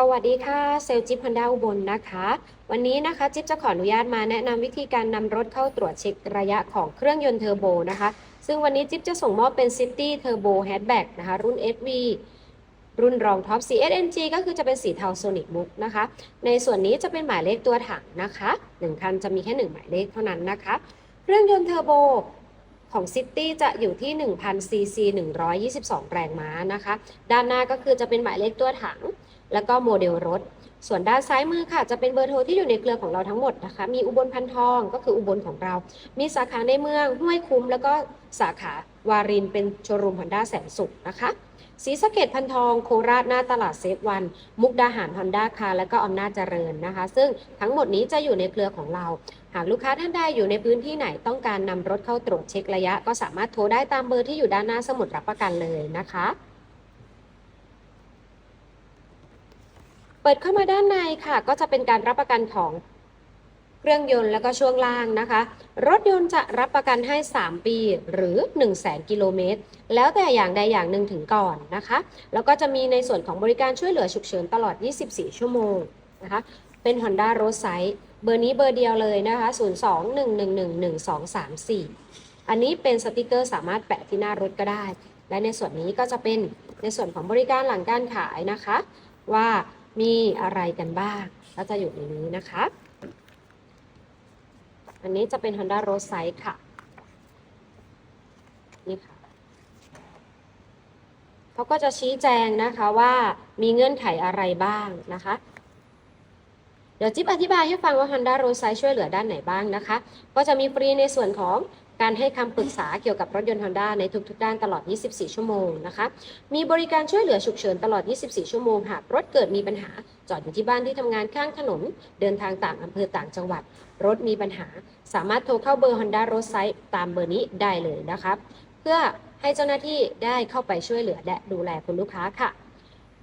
สวัสดีค่ะเซลจิ๊บฮอนด้าอุบลนะคะ วันนี้นะคะจิ๊บจะขออนุญาตมาแนะนำวิธีการนำรถเข้าตรวจเช็คระยะของเครื่องยนต์เทอร์โบนะคะ ซึ่งวันนี้จิ๊บจะส่งมอบเป็น City Turbo Hatchback นะคะ รุ่น SV รุ่นรองท็อป CSNG ก็คือจะเป็นสีเทาโซนิกมุกนะคะ ในส่วนนี้จะเป็นหมายเลขตัวถังนะคะหนึ่งคันจะมีแค่หนึ่งหมายเลขเท่านั้นนะคะ เครื่องยนต์เทอร์โบของ City จะอยู่ที่1,000 cc 122 แรงม้านะคะ ด้านหน้าก็คือจะเป็นหมายเลขตัวถัง แล้วก็โมเดลรถ ส่วนด้านซ้ายมือค่ะ จะเป็นเบอร์โทรที่อยู่ในเครือของเราทั้งหมดนะคะ มีอุบลพันทองก็คืออุบลของเรา มีสาขาในเมืองห้วยคุ้ม แล้วก็สาขาวารินเป็นโชว์รูมฮอนด้าแสนสุขนะคะศรีสะเกดพันทองโคราชหน้าตลาดเซฟวัน มุกดาหารฮอนด้าคาแล้วก็อำนาจเจริญนะคะ ซึ่งทั้งหมดนี้จะอยู่ในเครือของเรา หากลูกค้าท่านใดอยู่ในพื้นที่ไหนต้องการนำรถเข้าตรวจเช็คระยะ ก็สามารถโทรได้ตามเบอร์ที่อยู่ด้านหน้าสมุดรับประกันเลยนะคะ เปิดเข้ามาด้านในค่ะ ก็จะเป็นการรับประกันของเครื่องยนต์แล้วก็ช่วงล่างนะคะ รถยนต์จะรับประกันให้ 3 ปีหรือ 1 0 0 0 0แกิโลเมตร แล้วแต่อย่างใดอย่างหนึ่งถึงก่อนนะคะ แล้วก็จะมีในส่วนของบริการช่วยเหลือฉุกเฉินตลอด 24 ชั่วโมงนะคะ เป็น Honda r o a d s i d e เบอร์นี้เบอร์เดียวเลยนะคะ 02-111-1234 อันนี้เป็นสติกเกอร์สามารถแปะที่หน้ารถก็ได้ และในส่วนนี้ก็จะเป็นในส่วนของบริการหลังการขายนะคะ ว่า มีอะไรกันบ้าง ก็จะอยู่ในนี้นะคะ อันนี้จะเป็น Honda r o a d s i d e ค่ะ นี่ค่ะ เขาก็จะชี้แจงนะคะว่ามีเงื่อนไขอะไรบ้างนะคะ เดี๋ยวจิ๊บอธิบายให้ฟังว่า Honda r o a d s i d e ช่วยเหลือด้านไหนบ้างนะคะ ก็จะมีฟรีในส่วนของการให้คำปรึกษาเกี่ยวกับรถยนต์ Honda ในทุกๆ ด้านตลอด 24 ชั่วโมงนะคะ มีบริการช่วยเหลือฉุกเฉินตลอด 24 ชั่วโมง หากรถเกิดมีปัญหา จอดอยู่ที่บ้านที่ทำงานข้างถนน เดินทางต่างอำเภอต่างจังหวัด รถมีปัญหา สามารถโทรเข้าเบอร์ Honda r o a d s i d e ตามเบอร์นี้ได้เลยนะคะ เพื่อให้เจ้าหน้าที่ได้เข้าไปช่วยเหลือและดูแลคุณลูกค้าค่ะ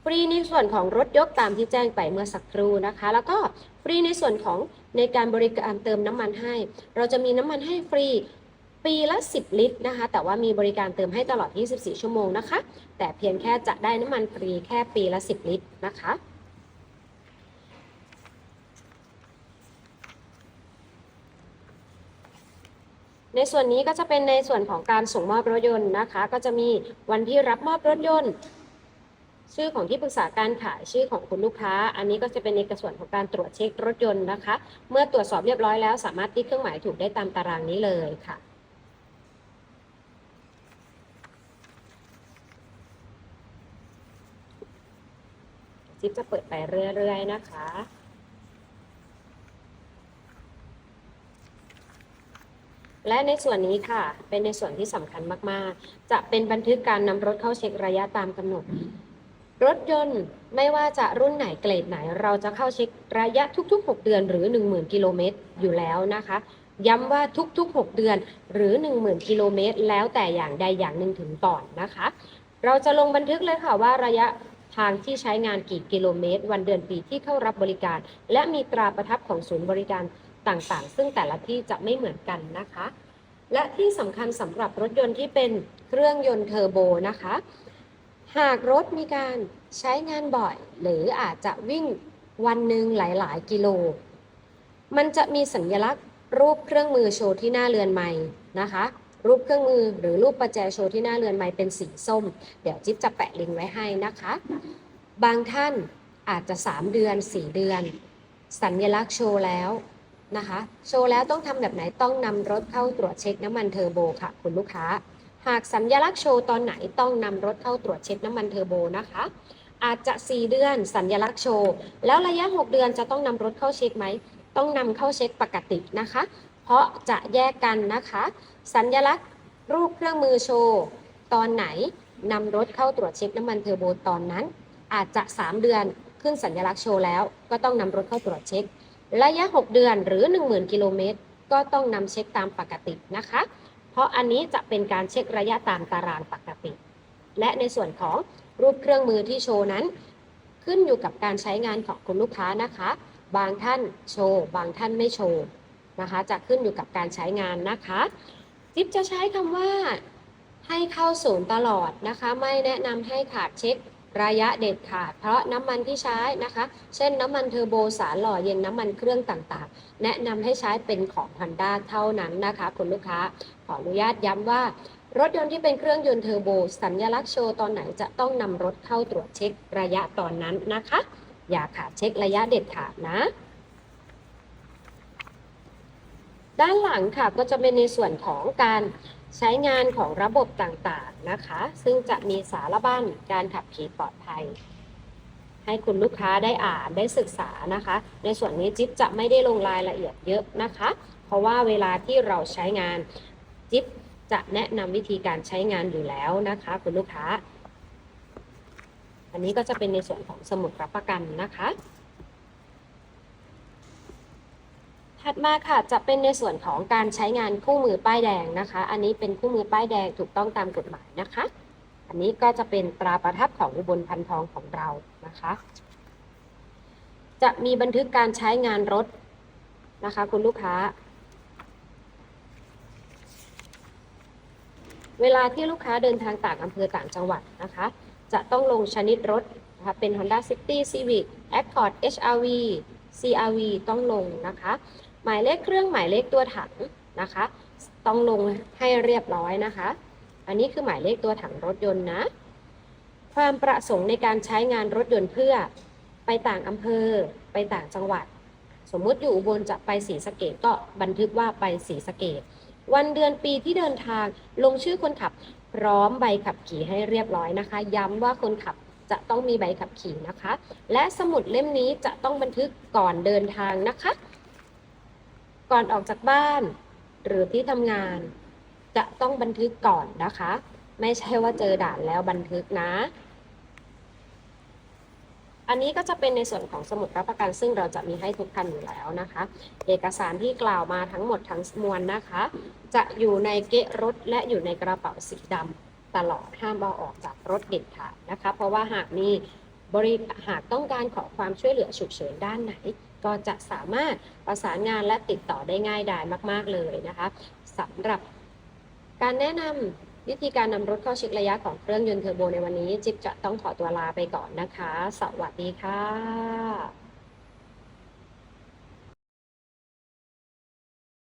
ฟรีในส่วนของรถยกตามที่แจ้งไปเมื่อสักครู่นะคะ แล้วก็ฟรีในส่วนของในการบริการเติมน้ำมันให้ เราจะมีน้ำมันให้ฟรีปีละ 10 ลิตรนะคะ แต่ว่ามีบริการเติมให้ตลอด 24 ชั่วโมงนะคะ แต่เพียงแค่จะได้น้ำมันฟรีแค่ปีละ 10 ลิตรนะคะในส่วนนี้ก็จะเป็นในส่วนของการส่งมอบรถยนต์นะคะ ก็จะมีวันที่รับมอบรถยนต์ ชื่อของที่ปรึกษาการขายชื่อของคุณลูกค้า อันนี้ก็จะเป็นในส่วนของการตรวจเช็ครถยนต์นะคะ เมื่อตรวจสอบเรียบร้อยแล้ว สามารถติ๊กเครื่องหมายถูกได้ตามตารางนี้เลยค่ะจิ๊บจะเปิดไปเรื่อย ๆ นะคะ และในส่วนนี้ค่ะ เป็นในส่วนที่สำคัญมาก ๆ จะเป็นบันทึกการนำรถเข้าเช็คระยะตามกำหนด รถยนต์ไม่ว่าจะรุ่นไหนเกรดไหน เราจะเข้าเช็คระยะทุกๆ 6 เดือนหรือ 10,000 กิโลเมตรอยู่แล้วนะคะ ย้ำว่าทุกๆ 6 เดือนหรือ 10,000 กิโลเมตร แล้วแต่อย่างใดอย่างหนึ่งถึงก่อนนะคะ เราจะลงบันทึกเลยค่ะว่าระยะทางที่ใช้งานกี่กิโลเมตร วันเดือนปีที่เข้ารับบริการ และมีตราประทับของศูนย์บริการต่างๆ ซึ่งแต่ละที่จะไม่เหมือนกันนะคะ และที่สำคัญสำหรับรถยนต์ที่เป็นเครื่องยนต์เทอร์โบนะคะ หากรถมีการใช้งานบ่อย หรืออาจจะวิ่งวันหนึ่งหลายๆ กิโล มันจะมีสัญลักษณ์รูปเครื่องมือโชว์ที่หน้าเรือนไม้นะคะ รูปเครื่องมือหรือรูปประแจโชว์ที่หน้าเรือนไม้เป็นสีส้ม เดี๋ยวจิ๊บจะแปะลิงก์ไว้ให้นะคะ บางท่านอาจจะ 3 เดือน 4 เดือน สัญลักษณ์โชว์แล้วนะคะ โชว์แล้วต้องทำแบบไหนต้องนำรถเข้าตรวจเช็คน้ำมันเทอร์โบค่ะ คุณลูกค้า หากสัญลักษณ์โชว์ตอนไหนต้องนำรถเข้าตรวจเช็คน้ำมันเทอร์โบนะคะ อาจจะ 4 เดือนสัญลักษณ์โชว์ แล้วระยะ 6 เดือนจะต้องนำรถเข้าเช็คไหม ต้องนำเข้าเช็คปกตินะคะ เพราะจะแยกกันนะคะ สัญลักษณ์รูปเครื่องมือโชว์ ตอนไหนนำรถเข้าตรวจเช็คน้ำมันเทอร์โบตอนนั้น อาจจะ 3 เดือนขึ้นสัญลักษณ์โชว์แล้ว ก็ต้องนำรถเข้าตรวจเช็ค ระยะ 6 เดือนหรือ 10,000 กิโลเมตรก็ต้องนำเช็คตามปกตินะคะ เพราะอันนี้จะเป็นการเช็คระยะตามตารางปกติ และในส่วนของรูปเครื่องมือที่โชว์นั้น ขึ้นอยู่กับการใช้งานของคุณลูกค้านะคะ บางท่านโชว์ บางท่านไม่โชว์นะคะ จะขึ้นอยู่กับการใช้งานนะคะ จิ๊บจะใช้คำว่าให้เข้าศูนย์ตลอดนะคะ ไม่แนะนำให้ขาดเช็ค ระยะเด็ดขาด เพราะน้ำมันที่ใช้นะคะ เช่นน้ำมันเทอร์โบสารหล่อเย็นน้ำมันเครื่องต่างๆ แนะนำให้ใช้เป็นของ Honda เท่านั้นนะคะคุณลูกค้า ขออนุญาตย้ำว่า รถยนต์ที่เป็นเครื่องยนต์เทอร์โบ สัญลักษณ์โชว์ตอนไหนจะต้องนำรถเข้าตรวจเช็คระยะตอนนั้นนะคะ อย่าขาดเช็คระยะเด็ดขาดนะด้านหลังค่ะก็จะเป็นในส่วนของการ ใช้งานของระบบต่างๆนะคะ ซึ่งจะมีสารบัญการขับขี่ปลอดภัย ให้คุณลูกค้าได้อ่านได้ศึกษานะคะ ในส่วนนี้จิ๊บจะไม่ได้ลงรายละเอียดเยอะนะคะ เพราะว่าเวลาที่เราใช้งานจิ๊บจะแนะนำวิธีการใช้งานอยู่แล้วนะคะ คุณลูกค้า อันนี้ก็จะเป็นในส่วนของสมุดรับประกันนะคะ ถัดมาค่ะจะเป็นในส่วนของการใช้งานคู่มือป้ายแดงนะคะ อันนี้เป็นคู่มือป้ายแดงถูกต้องตามกฎหมายนะคะ อันนี้ก็จะเป็นตราประทับของอุบลพันทองของเรานะคะ จะมีบันทึกการใช้งานรถนะคะ คุณลูกค้า เวลาที่ลูกค้าเดินทางต่างอำเภอต่างจังหวัดนะคะ จะต้องลงชนิดรถนะคะเป็น Honda City Civic Accord HRV CRV ต้องลงนะคะ หมายเลขเครื่องหมายเลขตัวถังนะคะ ต้องลงให้เรียบร้อยนะคะ อันนี้คือหมายเลขตัวถังรถยนต์นะ ความประสงค์ในการใช้งานรถยนต์เพื่อไปต่างอำเภอ ไปต่างจังหวัด สมมุติอยู่อุบลจะไปศรีสะเกดก็บันทึกว่าไปศรีสะเกดวันเดือนปีที่เดินทางลงชื่อคนขับ พร้อมใบขับขี่ให้เรียบร้อยนะคะ ย้ำว่าคนขับจะต้องมีใบขับขี่นะคะ และสมุดเล่มนี้จะต้องบันทึกก่อนเดินทางนะคะ ก่อนออกจากบ้าน หรือที่ทำงาน จะต้องบันทึกก่อนนะคะ ไม่ใช่ว่าเจอด่านแล้วบันทึกนะ อันนี้ก็จะเป็นในส่วนของสมุดรับประกัน ซึ่งเราจะมีให้ทุกคันอยู่แล้วนะคะ เอกสารที่กล่าวมาทั้งหมดทั้งมวลนะคะ จะอยู่ในเกะรถและอยู่ในกระเป๋าสีดำตลอดห้ามเอาออกจากรถเด็ดขาดนะคะ เพราะว่าหากมีบริหากต้องการขอความช่วยเหลือฉุกเฉินด้านไหน ก็จะสามารถประสานงานและติดต่อได้ง่ายดายมาก ๆ เลยนะคะสำหรับการแนะนำวิธีการนำรถเข้าเช็คระยะของเครื่องยนต์เทอร์โบในวันนี้ จิ๊บจะต้องขอตัวลาไปก่อนนะคะ สวัสดีค่ะ